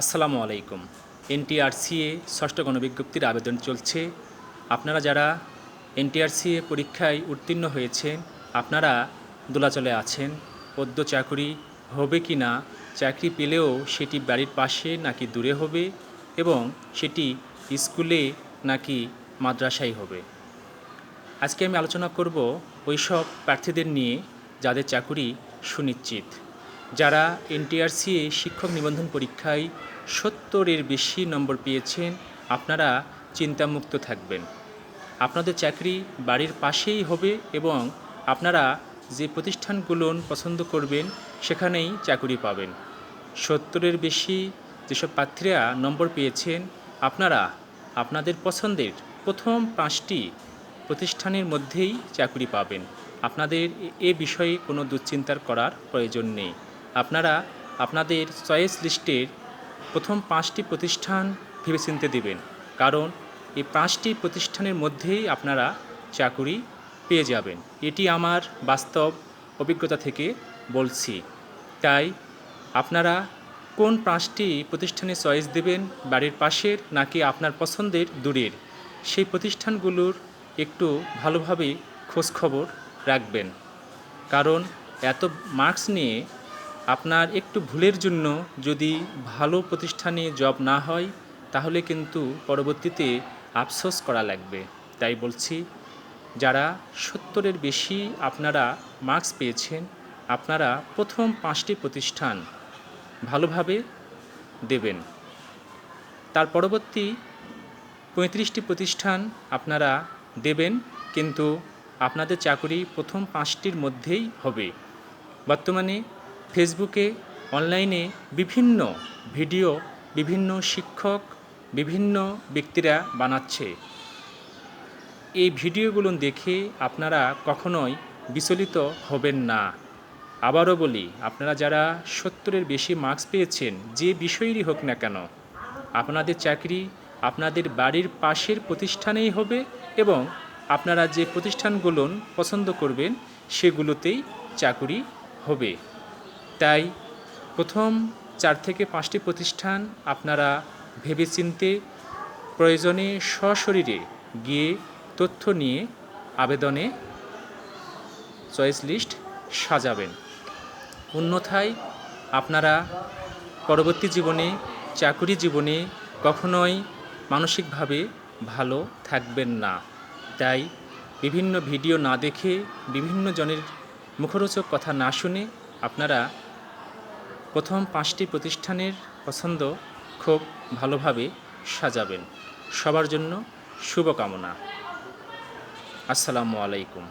আসসালামু আলাইকুম। এনটিআরসিএ ষষ্ঠ গণবিজ্ঞপ্তির আবেদন চলছে। আপনারা যারা এনটিআরসিএ পরীক্ষায় উত্তীর্ণ হয়েছেন, আপনারা দোলাচলে আছেন পদ্য চাকরি হবে কি না, চাকরি পেলেও সেটি বাড়ির পাশে নাকি দূরে হবে এবং সেটি স্কুলে নাকি মাদ্রাসায় হবে। আজকে আমি আলোচনা করব ওইসব প্রার্থীদের নিয়ে যাদের চাকুরি সুনিশ্চিত। যারা এনটিআরসিএ শিক্ষক নিবন্ধন পরীক্ষায় সত্তরের বেশি নম্বর পেয়েছেন, আপনারা চিন্তামুক্ত থাকবেন। আপনাদের চাকরি বাড়ির পাশেই হবে এবং আপনারা যে প্রতিষ্ঠানগুলো পছন্দ করবেন, সেখানেই চাকরি পাবেন। সত্তরের বেশি যেসব প্রার্থীরা নম্বর পেয়েছেন, আপনারা আপনাদের পছন্দের প্রথম পাঁচটি প্রতিষ্ঠানের মধ্যেই চাকরি পাবেন। আপনাদের এ বিষয়ে কোনো দুশ্চিন্তার করার প্রয়োজন নেই। আপনারা আপনাদের চয়েস লিস্টের প্রথম পাঁচটি প্রতিষ্ঠান ভেবেচিন্তে দেবেন। কারণ এই পাঁচটি প্রতিষ্ঠানের মধ্যেই আপনারা চাকুরি পেয়ে যাবেন। এটি আমার বাস্তব অভিজ্ঞতা থেকে বলছি। তাই আপনারা কোন পাঁচটি প্রতিষ্ঠানে চয়েস দেবেন বাড়ির পাশের নাকি আপনার পছন্দের দূরের, সেই প্রতিষ্ঠানগুলোর একটু ভালোভাবে খোঁজখবর রাখবেন। কারণ এত মার্কস নিয়ে আপনার একটু ভুলের জন্য যদি ভালো প্রতিষ্ঠানে জব না হয়, তাহলে কিন্তু পরবর্তীতে আফসোস করা লাগবে। তাই বলছি, যারা সত্তরের বেশি আপনারা মার্কস পেয়েছেন, আপনারা প্রথম পাঁচটি প্রতিষ্ঠান ভালোভাবে দেবেন। তার পরবর্তী পঁয়ত্রিশটি প্রতিষ্ঠান আপনারা দেবেন, কিন্তু আপনাদের চাকরি প্রথম পাঁচটির মধ্যেই হবে। বর্তমানে ফেসবুকে, অনলাইনে বিভিন্ন ভিডিও, বিভিন্ন শিক্ষক, বিভিন্ন ব্যক্তিরা বানাচ্ছে। এই ভিডিওগুলো দেখে আপনারা কখনোই বিচলিত হবেন না। আবারও বলি, আপনারা যারা সত্তরের বেশি মার্কস পেয়েছেন, যে বিষয়েরই হোক না কেন, আপনাদের চাকরি আপনাদের বাড়ির পাশের প্রতিষ্ঠানেই হবে এবং আপনারা যে প্রতিষ্ঠানগুলো পছন্দ করবেন, সেগুলোতেই চাকরি হবে। তাই প্রথম চার থেকে পাঁচটি প্রতিষ্ঠান আপনারা ভেবেচিন্তে প্রয়োজনে সশরীরে গিয়ে তথ্য নিয়ে আবেদনে চয়েস লিস্ট সাজাবেন। অন্যথায় আপনারা পরবর্তী জীবনে, চাকুরি জীবনে কখনোই মানসিকভাবে ভালো থাকবেন না। তাই বিভিন্ন ভিডিও না দেখে বিভিন্ন জনের মুখরোচক কথা না শুনে আপনারা প্রথম পাঁচটি প্রতিষ্ঠানের পছন্দ খুব ভালোভাবে সাজাবেন। সবার জন্য শুভকামনা। আসসালামু আলাইকুম।